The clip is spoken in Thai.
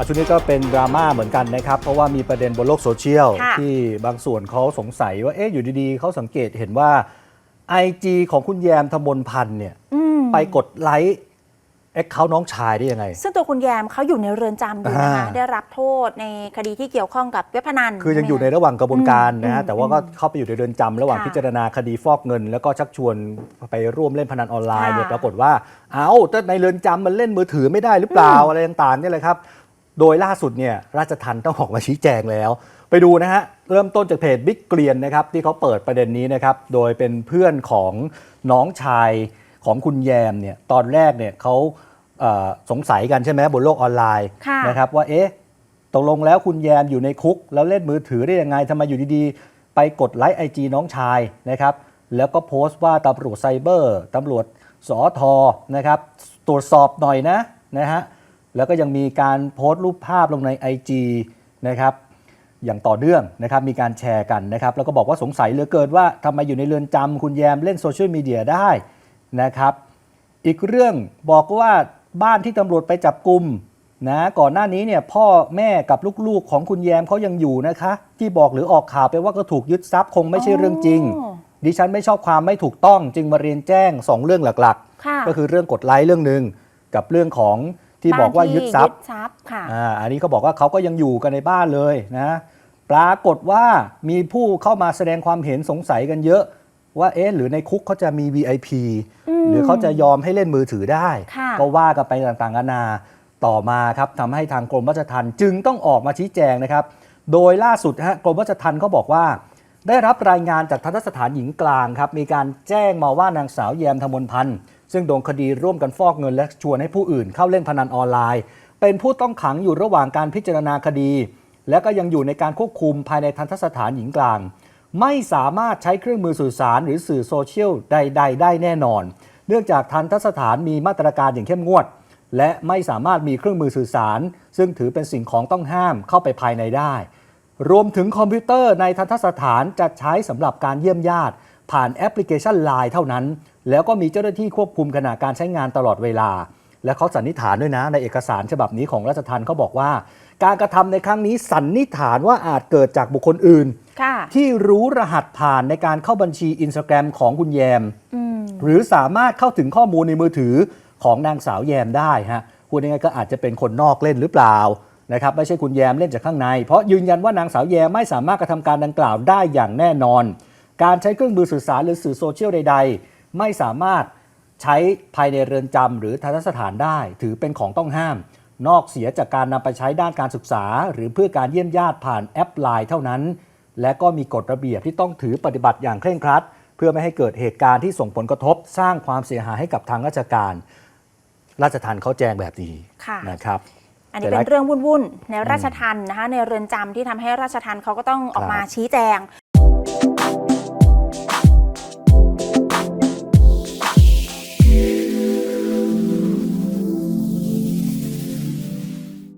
อาชุดนี้ก็เป็นดราม่าเหมือนกันนะครับ เพราะว่ามีประเด็นบนโลกโซเชียล ค่ะ ที่บางส่วนเขาสงสัยว่าเอ๊ะอยู่ดีๆ เขาสังเกตเห็นว่า IG ของคุณแยมธมนพันธ์เนี่ยอืมไปกดไลค์แอคเคาท์น้องชายได้ยังไง ซึ่งตัวคุณแยมเขาอยู่ในเรือนจำอยู่นะคะ อ่า ได้รับโทษในคดีที่เกี่ยวข้องกับเว็บพนัน คือยังอยู่ในช่ไหมระหว่างกระบวนการนะฮะ อืมแต่ว่าก็เข้าไปอยู่ในเรือนจำระหว่างค่ะพิจารณาคดีฟอกเงิน แล้วก็ชักชวนไปร่วมเล่นพนันออนไลน์เนี่ยค่ะปรากฏว่า เอาแต่ในเรือนจำมันเล่นมือถือไม่ได้หรือเปล่าอะไรต่างๆเนี่ยเลยครับ โดยล่าสุดเนี่ยราชทันต้องออกมาชี้แจงแล้ว ไปดูนะฮะ เริ่มต้นจากเพจบิ๊กเกลียนนะครับที่เขาเปิดประเด็นนี้นะครับ โดยเป็นเพื่อนของน้องชายของคุณแยมเนี่ยตอนแรกเนี่ยเขาเอ่อสงสัยกันใช่ไหมบนโลกออนไลน์ค่ะนะครับว่าเอ๊ะตกลงแล้วคุณแยมอยู่ในคุก แล้วเล่นมือถือได้ยังไงทำไมอยู่ดีๆ ไปกดไลค์ไอจีน้องชายนะครับ แล้วก็โพสต์ว่าตำรวจไซเบอร์ตำรวจสอทอนะครับ ตรวจสอบหน่อยนะนะฮะ แล้วก็ยังมีการโพสต์รูปภาพลงใน IG นะครับอย่างต่อเนื่องนะครับมีการแชร์กันนะครับแล้วก็บอกว่าสงสัยเหลือเกินว่าทำไมอยู่ในเรือนจำคุณแยมเล่นโซเชียลมีเดียได้นะครับอีกเรื่องบอกว่าบ้านที่ตำรวจไปจับกลุ่มนะก่อนหน้านี้เนี่ยพ่อแม่กับลูกๆของคุณแยมเขายังอยู่นะคะ ที่บอกหรือออกข่าวไปว่าก็ถูกยึดทรัพย์คงไม่ใช่เรื่องจริงอ๋อดิฉันไม่ชอบความไม่ถูกต้องจึงมาเรียนแจ้ง 2 เรื่องหลักค่ะๆก็คือเรื่องกดไลค์เรื่องหนึ่งกับเรื่องของ ที่บอกว่ายึดทรัพย์ยึดทรัพย์ค่ะอ่าอันนี้เขาบอกว่าเขาก็ยังอยู่กันในบ้านเลยนะปรากฏว่ามีผู้เข้ามาแสดงความเห็นสงสัยกันเยอะว่าเอ๊ะหรือในคุกเขาจะมี VIP อืมหรือเขาจะยอมให้เล่นมือถือได้ค่ะก็ว่ากันไปต่างๆกันานาต่อมาครับทำให้ทางกรมราชทัณฑ์จึงต้องออกมาชี้แจงนะครับ โดยล่าสุดฮะกรมราชทัณฑ์เขาบอกว่า ได้รับรายงานจากทันตสถานหญิงกลางครับมีการแจ้งมาว่านางสาวแยมธมนพันธ์ ซึ่งโดนคดีร่วมกันฟอกเงินและชวนให้ผู้อื่นเข้าเล่นพนันออนไลน์ เป็นผู้ต้องขังอยู่ระหว่างการพิจารณาคดี และก็ยังอยู่ในการควบคุมภายในทันตสถานหญิงกลาง ไม่สามารถใช้เครื่องมือสื่อสารหรือสื่อโซเชียลใด ๆ ได้แน่นอน เนื่องจากทันตสถานมีมาตรการอย่างเข้มงวด และไม่สามารถมีเครื่องมือสื่อสาร ซึ่งถือเป็นสิ่งของต้องห้ามเข้าไปภายในได้ รวมถึงคอมพิวเตอร์ในทันตสถานจะใช้สำหรับการเยี่ยมญาติ ผ่านแอปพลิเคชัน Line เท่านั้น แล้วก็มีเจ้าหน้าที่ควบคุมขณะการใช้งานตลอดเวลา และเขาสันนิษฐานด้วยนะในเอกสารฉบับนี้ของราชทัณฑ์เขาบอกว่า การกระทำในครั้งนี้สันนิษฐานว่าอาจเกิดจากบุคคลอื่นค่ะที่รู้รหัสผ่านในการเข้าบัญชีอินสตาแกรมของคุณแยมอืมหรือสามารถเข้าถึงข้อมูลในมือถือของนางสาวแยมได้ฮะพูดง่ายๆก็อาจจะเป็นคนนอกเล่นหรือเปล่านะครับไม่ใช่คุณแยมเล่นจากข้างใน เพราะยืนยันว่านางสาวแยมไม่สามารถกระทำการดังกล่าวได้อย่างแน่นอน การใช้เครื่องมือสื่อสารหรือสื่อโซเชียลใด ๆ ไม่สามารถใช้ภายในเรือนจำหรือทันตสถานได้ ถือเป็นของต้องห้าม นอกเสียจากการนำไปใช้ด้านการศึกษา หรือเพื่อการเยี่ยมญาติผ่านแอปไลน์เท่านั้น และก็มีกฎระเบียบที่ต้องถือปฏิบัติอย่างเคร่งครัด เพื่อไม่ให้เกิดเหตุการณ์ที่ส่งผลกระทบ สร้างความเสียหายให้กับทางราชการ ราชทันเขาแจ้งแบบนี้ค่ะนะครับอันนี้แต่เป็ละนเรื่องวุ่นๆในราชทันนะคะในเรือนจำที่ทำให้ราชทันเขาก็ต้องออกมาครับชี้แจง